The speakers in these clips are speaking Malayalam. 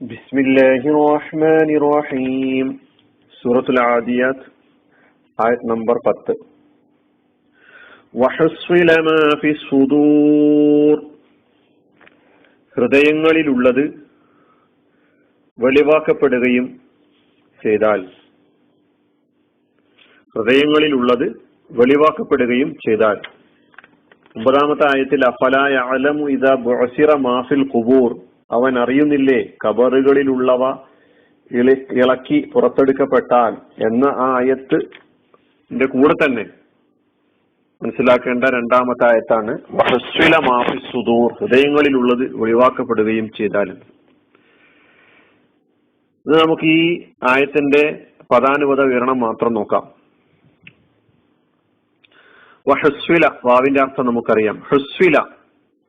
ബിസ്മില്ലാഹി റഹ്മാനി റഹീം സൂറത്തുൽ ആദിയാത്ത് നമ്പർ ഹൃദയങ്ങളിലുള്ളത് വെളിവാക്കപ്പെടുകയും ചെയ്താൽ. ഹൃദയങ്ങളിലുള്ളത് വെളിവാക്കപ്പെടുകയും ചെയ്താൽ. ഒമ്പതാമത്തെ ആയത്തിൽ അഫലായ അലമു ഇദ ബുഅസിറ മാഫിൽ കുബൂർ അവൻ അറിയുന്നില്ലേ കബറുകളിലുള്ളവ ഇളി ഇളക്കി പുറത്തെടുക്കപ്പെട്ടാൽ എന്ന ആ ആയത്ത് കൂടെ തന്നെ മനസ്സിലാക്കേണ്ട രണ്ടാമത്തെ ആയത്താണ്. മാഫി സുദൂർ ഹൃദയങ്ങളിലുള്ളത് ഒഴിവാക്കപ്പെടുകയും ചെയ്താൽ. ഇത് നമുക്ക് ഈ ആയത്തിന്റെ പദാനുപത വിവരണം മാത്രം നോക്കാം. വഹസ്വില വാവിന്റെ അർത്ഥം നമുക്കറിയാം. ഹസ്വില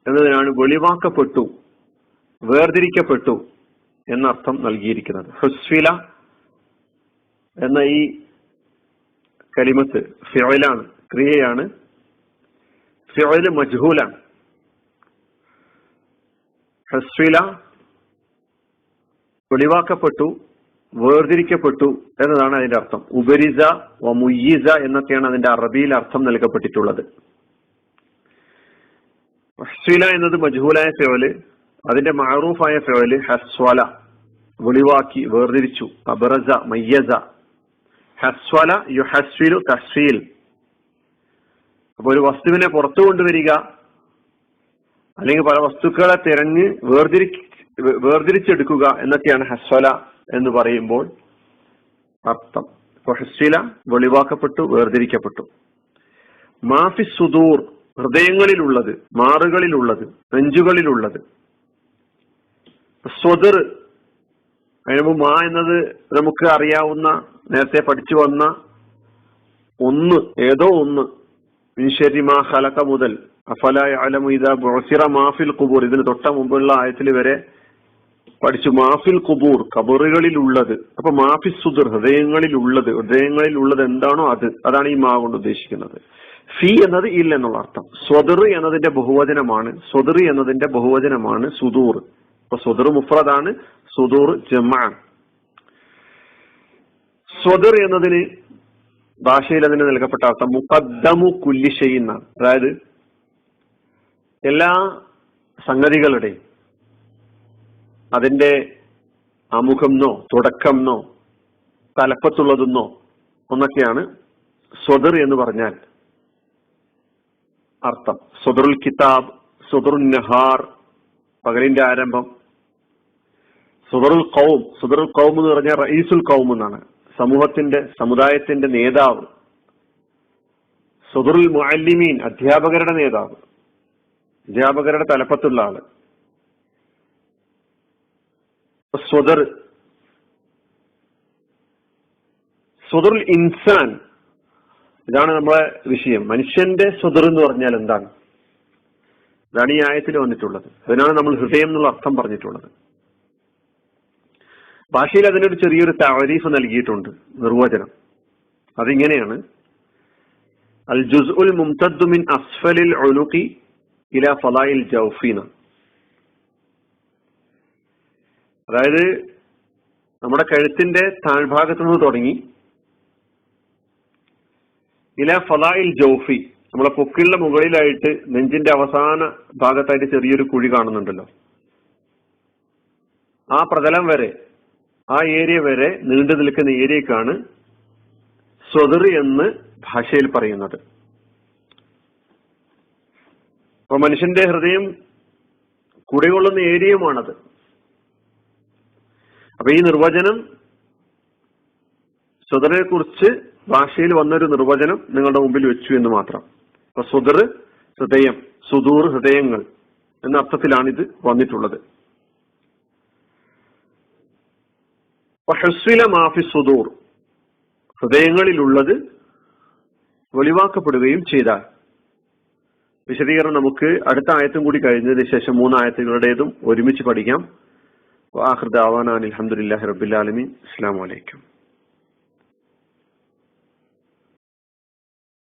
എന്നതിനാണ് വെളിവാക്കപ്പെട്ടു. വേർതിരിക്കപ്പെട്ടു എന്നർത്ഥം നൽകിയിരിക്കുന്നത്. ഹുസ്വില എന്ന ഈ കലിമത്ത് ഫിയലാണ് ക്രിയയാണ്. ഫിയൽ മജ്ഹൂലാണ്. ഹസ്ഫില ഒളിവാക്കപ്പെട്ടു വേർതിരിക്കപ്പെട്ടു എന്നതാണ് അതിന്റെ അർത്ഥം. ഉപരിസ വ മുയ്യീസ എന്നൊക്കെയാണ് അതിന്റെ അറബിയിൽ അർത്ഥം നൽകപ്പെട്ടിട്ടുള്ളത്. ഹസ്ഫില എന്നത് മജ്ഹൂലായ ഫിയോൽ അതിന്റെ മാറൂഫായ ഫേൽ ഹസ്വല വെളിവാക്കി വേർതിരിച്ചു. അബറസ മയ്യസ. ഹസ്വല യു ഹസ്വിലു തസ്വീൽ അപ്പൊ ഒരു വസ്തുവിനെ പുറത്തു കൊണ്ടുവരിക അല്ലെങ്കിൽ പല വസ്തുക്കളെ തിരഞ്ഞ് വേർതിരി വേർതിരിച്ചെടുക്കുക എന്നൊക്കെയാണ് ഹസ്വല എന്ന് പറയുമ്പോൾ അർത്ഥം. ഇപ്പൊ ഹസ്വില വെളിവാക്കപ്പെട്ടു വേർതിരിക്കപ്പെട്ടു. മാഫി സുദൂർ ഹൃദയങ്ങളിലുള്ളത് മാറുകളിലുള്ളത് നെഞ്ചുകളിലുള്ളത്. സ്വതർ അതിന് മാ എന്നത് നമുക്ക് അറിയാവുന്ന നേരത്തെ പഠിച്ചു വന്ന ഒന്ന് ഏതോ ഒന്ന്. മിൻഷരി മാ ഹലക മുതൽ. അഫലായ അലമുദ ബൊസിറ മാഫിൽ കുബൂർ ഇതിന് തൊട്ട മുമ്പുള്ള ആയത്തിൽ വരെ പഠിച്ചു മാഫിൽ കുബൂർ കബറുകളിലുള്ളത് അപ്പൊ മാഫി സുദർ ഹൃദയങ്ങളിലുള്ളത്. ഹൃദയങ്ങളിലുള്ളത് എന്താണോ അത്. അതാണ് ഈ മാ കൊണ്ട് ഉദ്ദേശിക്കുന്നത്. ഫി എന്നത് ഇല്ല എന്നുള്ള അർത്ഥം. സ്വദർ എന്നതിന്റെ ബഹുവചനമാണ്. സ്വദർ എന്നതിന്റെ ബഹുവചനമാണ് സുദൂർ. അപ്പൊ സുദുർ മുഫ്രദാണ് സുദൂർ ജമാ സ്വദർ എന്നതിന് ഭാഷയിൽ അതിന് നൽകപ്പെട്ട അർത്ഥം മുഖദ്ദമു കുല്ലി എന്നാണ്. അതായത് എല്ലാ സംഗതികളുടെയും അതിന്റെ ആമുഖംന്നോ തുടക്കംന്നോ തലപ്പത്തുള്ളതെന്നോ ഒന്നൊക്കെയാണ് സ്വദർ എന്ന് പറഞ്ഞാൽ അർത്ഥം. സ്വദറുൽ കിതാബ് സ്വദുർ നഹാർ പകലിന്റെ ആരംഭം സുദറുൽ കൗം സുദറുൽ കൗം എന്ന് പറഞ്ഞാൽ റയീസുൽ കൗം എന്നാണ്. സമൂഹത്തിന്റെ സമുദായത്തിന്റെ നേതാവ്. സുദറുൽ മുഅല്ലിമീൻ അധ്യാപകരുടെ നേതാവ്. അധ്യാപകരുടെ തലപ്പത്തുള്ള ആൾ. സ്വദർ സ്വദറുൽ ഇൻസാൻ. ഇതാണ് നമ്മളെ വിഷയം. മനുഷ്യന്റെ സ്വദർ എന്ന് പറഞ്ഞാൽ എന്താണ്? ഇതാണ് ഈ ആയത്തിൽ വന്നിട്ടുള്ളത്. അതിനാണ് നമ്മൾ ഹൃദയം എന്നുള്ള അർത്ഥം പറഞ്ഞിട്ടുള്ളത്. ഭാഷയിൽ അതിനൊരു ചെറിയൊരു താരീഫ് നൽകിയിട്ടുണ്ട് നിർവചനം. അതിങ്ങനെയാണ്. അൽ ജുസ് ഉൽ മുംതദ്ദു മിൻ അസ്ഫലിൽ ഒലുക്കി ഇല ഫലായിൽ ജൗഫീന. അതായത് നമ്മുടെ കഴുത്തിന്റെ താഴ്ഭാഗത്തു നിന്ന് തുടങ്ങി ഇല ഫലായിൽ ജൗഫി. നമ്മളെ പൊക്കിളിന്റെ മുകളിലായിട്ട് നെഞ്ചിന്റെ അവസാന ഭാഗത്തായിട്ട് ചെറിയൊരു കുഴി കാണുന്നുണ്ടല്ലോ. ആ പ്രതലം വരെ ആ ഏരിയ വരെ നീണ്ടു നിൽക്കുന്ന ഏരിയക്കാണ് സ്വതർ എന്ന് ഭാഷയിൽ പറയുന്നത്. അപ്പൊ മനുഷ്യന്റെ ഹൃദയം കുടികൊള്ളുന്ന ഏരിയയുമാണത് അപ്പൊ ഈ നിർവചനം സ്വതറിനെ കുറിച്ച് ഭാഷയിൽ വന്നൊരു നിർവചനം നിങ്ങളുടെ മുമ്പിൽ വെച്ചു എന്ന് മാത്രം. അപ്പൊ സ്വതർ ഹൃദയം സുദൂർ ഹൃദയങ്ങൾ എന്ന അർത്ഥത്തിലാണ് ഇത് വന്നിട്ടുള്ളത്. സുദൂർ. ഹൃദയങ്ങളിലുള്ളത് വെളിവാക്കപ്പെടുകയും ചെയ്താൽ. വിശദീകരണം നമുക്ക് അടുത്ത ആയത്തും കൂടി കഴിഞ്ഞതിന് ശേഷം മൂന്ന് ആയത്തുകളുടേതും ഒരുമിച്ച് പഠിക്കാം. വാഹൃദാവാൻ അലഹമുല്ലാ റബിലാലമി അസ്സാം വലൈക്കും